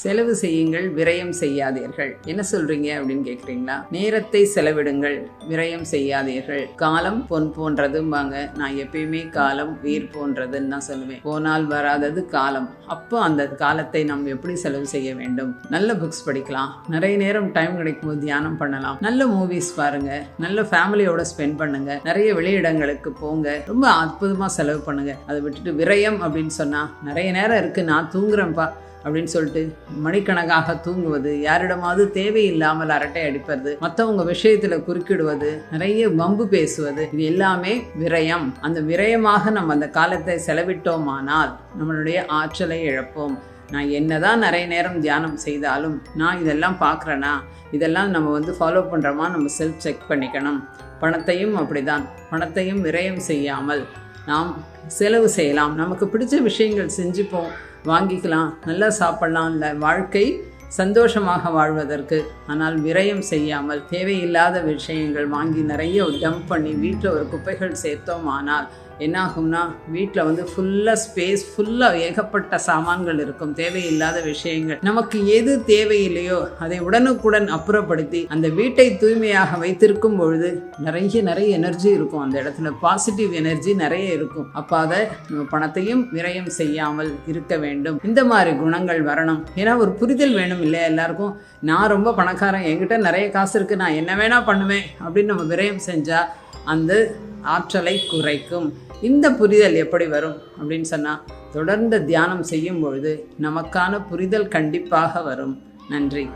செலவு செய்யுங்கள் விரயம் செய்யாதீர்கள். என்ன சொல்றீங்க அப்படின்னு கேக்குறீங்களா? நேரத்தை செலவிடுங்கள் விரயம் செய்யாதீர்கள். காலம் பொன் போன்றதும்பாங்க. நான் எப்பயுமே காலம் உயிர் போன்றதுன்னு தான் சொல்லுவேன். போனால் வராதது காலம். அப்போ அந்த காலத்தை நாம் எப்படி செலவு செய்ய வேண்டும்? நல்ல புக்ஸ் படிக்கலாம். நிறைய நேரம் டைம் கிடைக்கும் போது தியானம் பண்ணலாம். நல்ல மூவிஸ் பாருங்க. நல்ல ஃபேமிலியோட ஸ்பெண்ட் பண்ணுங்க. நிறைய வெளியிடங்களுக்கு போங்க. ரொம்ப அற்புதமா செலவு பண்ணுங்க. அதை விட்டுட்டு விரயம் அப்படின்னு சொன்னா நிறைய நேரம் இருக்கு. நான் தூங்குறேன்ப்பா. அப்படின்னு சொல்லிட்டு மணிக்கணக்காக தூங்குவது யாரிடமாவது தேவையில்லாமல் அரட்டை அடிப்பது மற்றவங்க விஷயத்துல குறுக்கிடுவது நிறைய வம்பு பேசுவது இது எல்லாமே விரயம். அந்த விரயமாக நம்ம அந்த காலத்தை செலவிட்டோமானால் நம்மளுடைய ஆற்றலை இழப்போம். நான் என்னதான் நிறைய நேரம் தியானம் செய்தாலும் நான் இதெல்லாம் பார்க்குறேனா? இதெல்லாம் நம்ம வந்து ஃபாலோ பண்ணுறோமா நம்ம செல்ஃப் செக் பண்ணிக்கணும். பணத்தையும் அப்படிதான். பணத்தையும் விரயம் செய்யாமல் நாம் செலவு செய்யலாம். நமக்கு பிடிச்ச விஷயங்கள் செஞ்சுப்போம் வாங்கிக்கலாம் நல்லா சாப்பிடலாம். இல்லை வாழ்க்கை சந்தோஷமாக வாழ்வதற்கு. ஆனால் விரயம் செய்யாமல் தேவையில்லாத விஷயங்கள் வாங்கி நிறைய டம்ப் பண்ணி வீட்டில் ஒரு குப்பைகள் சேர்த்தோம் ஆனால் என்னாகும்னா வீட்டில் வந்து ஃபுல்லாக ஸ்பேஸ் ஃபுல்லாக ஏகப்பட்ட சாமான்கள் இருக்கும் தேவையில்லாத விஷயங்கள். நமக்கு எது தேவையில்லையோ அதை உடனுக்குடன் அப்புறப்படுத்தி அந்த வீட்டை தூய்மையாக வைத்திருக்கும் பொழுது நிறைய நிறைய எனர்ஜி இருக்கும். அந்த இடத்துல பாசிட்டிவ் எனர்ஜி நிறைய இருக்கும். அப்போ அதை நம்ம பணத்தையும் விரயம் செய்யாமல் இருக்க வேண்டும். இந்த மாதிரி குணங்கள் வரணும். ஏன்னா ஒரு புரிதல் வேணும் இல்லையா எல்லாருக்கும்? நான் ரொம்ப பணக்காரன் என்கிட்ட நிறைய காசு இருக்குது நான் என்ன வேணால் பண்ணுவேன் அப்படின்னு நம்ம விரயம் செஞ்சால் அந்த ஆற்றலை குறைக்கும். இந்த புரிதல் எப்படி வரும் அப்படின்னு சொன்னால் தொடர்ந்து தியானம் செய்யும் பொழுது நமக்கான புரிதல் கண்டிப்பாக வரும். நன்றி.